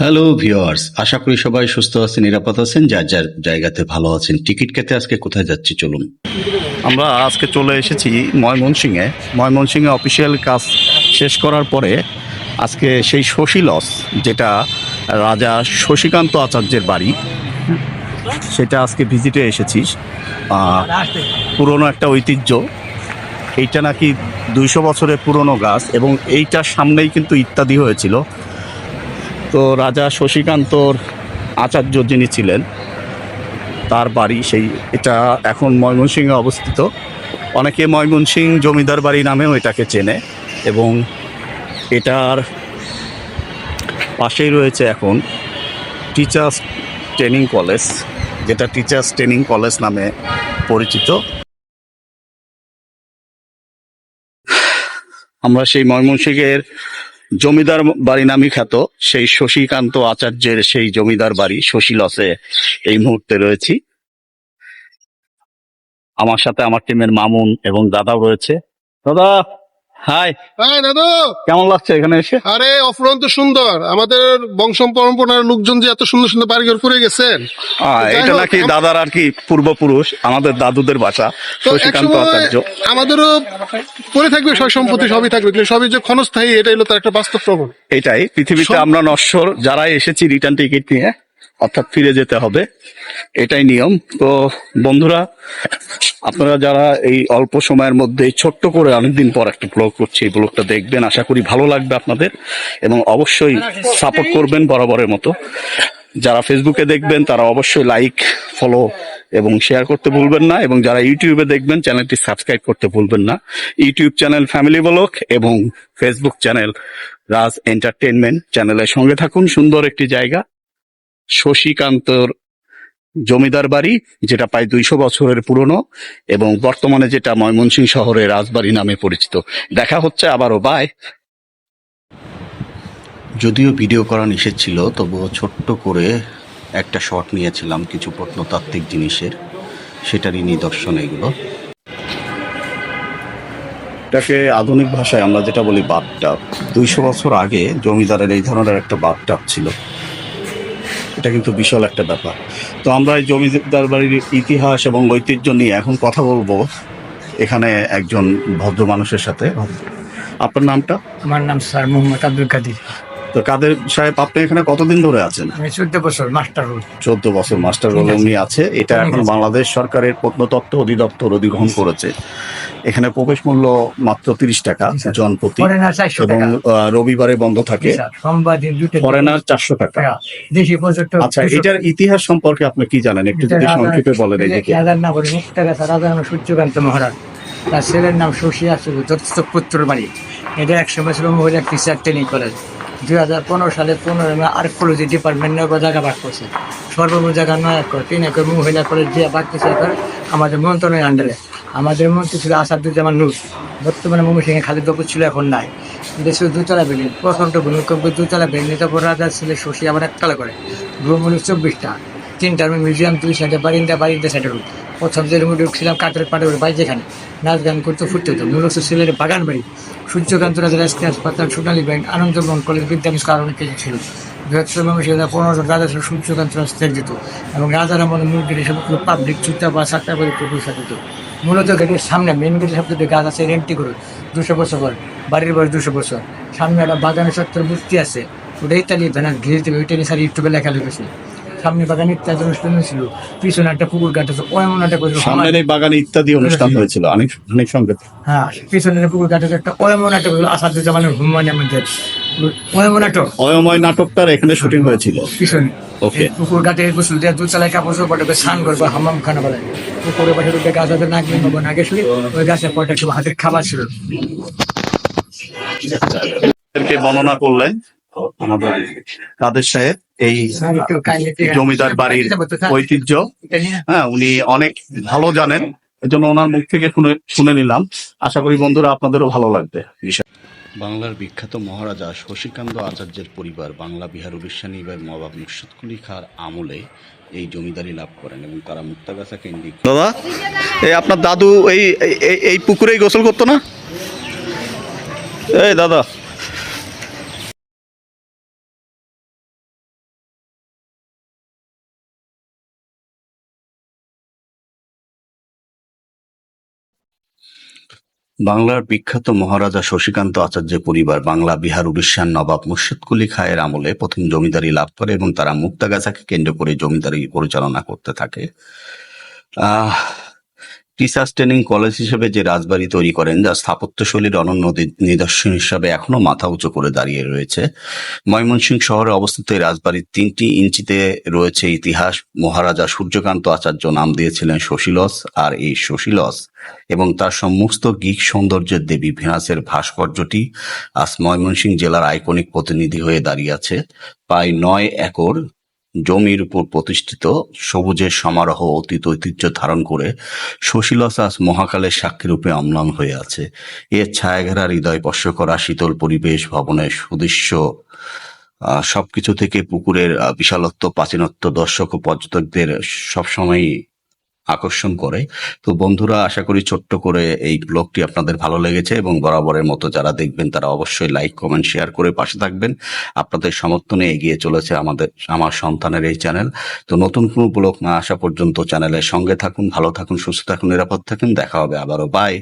Hello viewers আশা করি সবাই সুস্থ আছেন, নিরাপদ আছেন, যার যার জায়গাতে ভালো আছেন। টিকিট কেটে আজকে কোথায় যাচ্ছি, চলুন। আমরা আজকে চলে এসেছি ময়মনসিংহে। ময়মনসিংহে অফিসিয়াল কাজ শেষ করার পরে আজকে সেই শশী লস যেটা রাজা শশীকান্ত আচার্যের বাড়ি, সেটা আজকে ভিজিটে এসেছি। পুরনো একটা ঐতিহ্য। এইটা নাকি দুইশো বছরের পুরনো গাছ এবং এইটার সামনেই কিন্তু ইত্যাদি হয়েছিল। তো রাজা শশীকান্তর আচার্য যিনি ছিলেন, তার বাড়ি সেই, এটা এখন ময়মনসিংহে অবস্থিত। অনেকে ময়মনসিং জমিদার বাড়ি নামেও এটাকে চেনে এবং এটার পাশেই রয়েছে এখন টিচার্স ট্রেনিং কলেজ, যেটা টিচার্স ট্রেনিং কলেজ নামে পরিচিত। আমরা সেই ময়মনসিংহের জমিদার বাড়ি নামে খ্যাত, সেই শশীকান্ত আচার্যের সেই জমিদার বাড়ি শশীলসে এই মুহূর্তে রয়েছি। আমার সাথে আমার টিমের মামুন এবং দাদাও রয়েছে। দাদা! হাই হ্যাঁ দাদু। কেমন লাগছে এখানে এসে? আরে অফুরন্ত সুন্দর। আমাদের বংশ পরম্পরার লোকজন যে এত সুন্দর সুন্দর বাড়িঘর করে গেছেন। এটা নাকি দাদার আর কি পূর্বপুরুষ আমাদের দাদুদের বাসা শশীকান্ত আচার্য। আমাদেরও পরে থাকবে সয় সম্পত্তি সবই থাকবে কিন্তু সবই যে ক্ষণস্থায়ী এটা হলো তার একটা বাস্তব প্রমাণ এটাই পৃথিবীতে আমরা নশ্বর যারাই এসেছি রিটার্ন টিকিট নিয়ে অর্থাৎ ফিরে যেতে হবে। এটাই নিয়ম। তো বন্ধুরা, আপনারা যারা এই অল্প সময়ের মধ্যে ছোট্ট করে অনেকদিন পর একটা ব্লগ করছি, এই ব্লগটা দেখবেন। আশা করি ভালো লাগবে আপনাদের এবং অবশ্যই সাপোর্ট করবেন বরাবরের মতো। যারা ফেসবুকে দেখবেন, তারা অবশ্যই লাইক ফলো এবং শেয়ার করতে ভুলবেন না এবং যারা ইউটিউবে দেখবেন চ্যানেলটি সাবস্ক্রাইব করতে ভুলবেন না। ইউটিউব চ্যানেল ফ্যামিলি ব্লক এবং ফেসবুক চ্যানেল রাজ এন্টারটেনমেন্ট চ্যানেলের সঙ্গে থাকুন। সুন্দর একটি জায়গা। শশীকান্তর জমিদার বাড়ি, যেটা প্রায় দুইশো বছরের পুরনো এবং বর্তমানে যেটা ময়মনসিংহ শহরের রাজবাড়ি নামে পরিচিত। দেখা হচ্ছে আবারও। বাই যদিও ভিডিও করা নিষেধ ছিল, তবুও ছোট্ট করে একটা শট নিয়েছিলাম কিছু প্রত্নতাত্ত্বিক জিনিসের। সেটারই নিদর্শন এগুলো। এটাকে আধুনিক ভাষায় আমরা যেটা বলি বাথটাব দুইশো বছর আগে জমিদারের এই ধরনের একটা বাথটাব ছিল। এটা কিন্তু বিশাল একটা ব্যাপার। তো আমরা এই জমিদার বাড়ির ইতিহাস এবং ঐতিহ্য নিয়ে এখন কথা বলব এখানে একজন ভদ্র মানুষের সাথে। আপনার নামটা? আমার নাম স্যার মোহাম্মদ আব্দুল কাদির। তো কাদের সাহেব আপনি এখানে কতদিন ধরে আছেন? চোদ্দ বছর মাস্টার রোড চোদ্দ বছর মাস্টার রোল উনি আছে। এটা এখন বাংলাদেশ সরকারের প্রত্নতত্ত্ব অধিদপ্তর অধিগ্রহণ করেছে। এখানে প্রবেশ মূল্য মাত্র তিরিশ টাকা জন প্রতি এবং রবিবারে বন্ধ থাকে। ফরেনার চারশো টাকা। পর্যটক আচ্ছা এটার ইতিহাস সম্পর্কে আপনি কি জানেন? একটু যদি সংক্ষেপে বলেন সূর্যকান্ত মহারাজ। তার ছেলের নাম শশী আসল দত্তক পুত্র বাড়ি। এটা একসময় ছিল মহিলা টিচার ট্রেনিং কলেজ দুই হাজার পনেরো সালে পনেরো মে আর্কোলজি ডিপার্টমেন্ট নয় জায়গা ভাগ করছে সর্বমোট জায়গা নয় একর, তিন একর মহিলা কলেজ দিয়ে ভাগ করছে একর আমাদের মন্ত্রণের আন্ডারে আমাদের মন্ত্রী ছিল আসাদুজ্জামান নূর। বর্তমানে ময়মনসিংহে খালি বাবু ছিল এখন নাই। ছিল দুতলা বিল্ডিং। প্রথমটা ভূমিকম্প দুতলা বিল্ডিং, তারপর রাজার ছেলে শশী, আবার একতলা করে। হলো চব্বিশটা। তিনটা মিউজিয়াম দুই সাইডে বারিন্দা বারিন্দা সাইডে রুম প্রথম যে রুমে ঢুকছিলাম কাঠের পাড়ে ওর বাই যেখানে। নাচ গান করতে ফুটতে হতো। মূলত ছেলের বাগান বাড়ি সূর্যকান্ত রাজার এসকে হাসপাতাল, সোনালী ব্যাংক আনন্দমোহন কলেজ বিদ্যামিস কারণে কিছু ছিল। বৃহত্তর মানুষের পনেরো জন রাজা ছিল সূর্যকান্ত রাজ ত্যাগ দিত। এবং রাজার আমলে মুরগির সবগুলো পাবলিক চুটা বা সাতটা করে পয়সা দিত। মূলত গেটের সামনে মেন গেটের সবথেকে গাছ আছে রেন্টি করে দুশো বছর পর, বাড়ির বয়স দুশো বছর। সামনে একটা বাগানের সত্তর মূর্তি আছে। ওটা ইতালি ভ্যানার ঘিরে দেবে, ওইটা নিয়ে স্যার ইউটিউবে লেখা লিখেছে। সামনে বাগানে ইত্যাদি অনুষ্ঠান ছিল পিছনে একটা পুকুর ওই এমন একটা করে সামনের এই বাগানে ইত্যাদি অনুষ্ঠান হয়েছিল অনেক অনেক সঙ্গে। হ্যাঁ পিছনে পুকুর ঘাটে একটা ওয়মন নাটক হলো আসাদুজ্জামানের হুমায়ুন আহমেদের। ওয়মন নাটক অয়ময় নাটকটার এখানে শুটিং হয়েছিল। পিছনে। ওকে। পুকুর ঘাটে গোসল দিয়ে দু চালায় কাপড় চোপড় পরে স্নান করব হামাম খানা পুকুরের পাশে দুটো গাছ আছে নাক নেব শুয়ে ওই গাছের পরটা একটু হাতের খাবার ছিল। বর্ণনা করলেন আমাদের কাদের সাহেব? এই জমিদার বাড়ির ঐতিহ্য। হ্যাঁ উনি অনেক ভালো জানেন। এজন্য ওনার মুখ থেকে শুনে শুনে নিলাম। আশা করি বন্ধুরা আপনাদেরও ভালো লাগবে। বিষয় বাংলার বিখ্যাত মহারাজা শশীকান্ত আচার্যের পরিবার বাংলা বিহার উড়িষ্যা নিবাই নবাব নুসরত কুলি খাঁর আমলে এই জমিদারি লাভ করেন এবং তারা মুক্তাগাছা কেন্দ্রিক দাদা এই আপনার দাদু এই এই- এই পুকুরেই গোসল করতো না? এই দাদা বাংলার বিখ্যাত মহারাজা শশীকান্ত আচার্যের পরিবার বাংলা, বিহার উড়িষ্যার নবাব মুর্শিদ কুলি খায়ের আমলে প্রথম জমিদারি লাভ করে এবং তারা মুক্তাগাছাকে কেন্দ্র করে জমিদারি পরিচালনা করতে থাকে। আহ টিচার্স ট্রেনিং কলেজ হিসেবে যে রাজবাড়ি তৈরি করেন, যা স্থাপত্যশৈলীর অনন্য নিদর্শন হিসাবে এখনও মাথা উঁচু করে দাঁড়িয়ে রয়েছে। ময়মনসিংহ শহরে অবস্থিত এই রাজবাড়ির তিনটি ইঞ্চিতে রয়েছে ইতিহাস। মহারাজা সূর্যকান্ত আচার্য নাম দিয়েছিলেন শশীলস আর এই শশীলস এবং তার সমস্ত গিক সৌন্দর্যের দেবী ভেনাসের ভাস্কর্যটি আজ ময়মনসিংহ জেলার আইকনিক প্রতিনিধি হয়ে দাঁড়িয়ে আছে। প্রায় নয় একর জমির উপর প্রতিষ্ঠিত সবুজের সমারোহ অতীত ঐতিহ্য ধারণ করে সুশীলস মহাকালের সাক্ষী রূপে অম্লান হয়ে আছে। এর ছায়াঘেরা হৃদয় স্পর্শ করা শীতল পরিবেশ, ভবনের সুদৃশ্য সবকিছু থেকে পুকুরের বিশালত্ব, প্রাচীনত্ব, দর্শক ও পর্যটকদের সবসময় আকর্ষণ করে। তো বন্ধুরা, আশা করি ছোট্ট করে এই ব্লগটি আপনাদের ভালো লেগেছে এবং বরাবরের মতো যারা দেখবেন তারা অবশ্যই লাইক, কমেন্ট, শেয়ার করে পাশে থাকবেন। আপনাদের সমর্থনে এগিয়ে চলেছে আমাদের, আমার সন্তানের এই চ্যানেল। তো নতুন কোনো ব্লগ না আসা পর্যন্ত চ্যানেলের সঙ্গে থাকুন, ভালো থাকুন, সুস্থ থাকুন, নিরাপদ থাকুন। দেখা হবে আবারও। বাই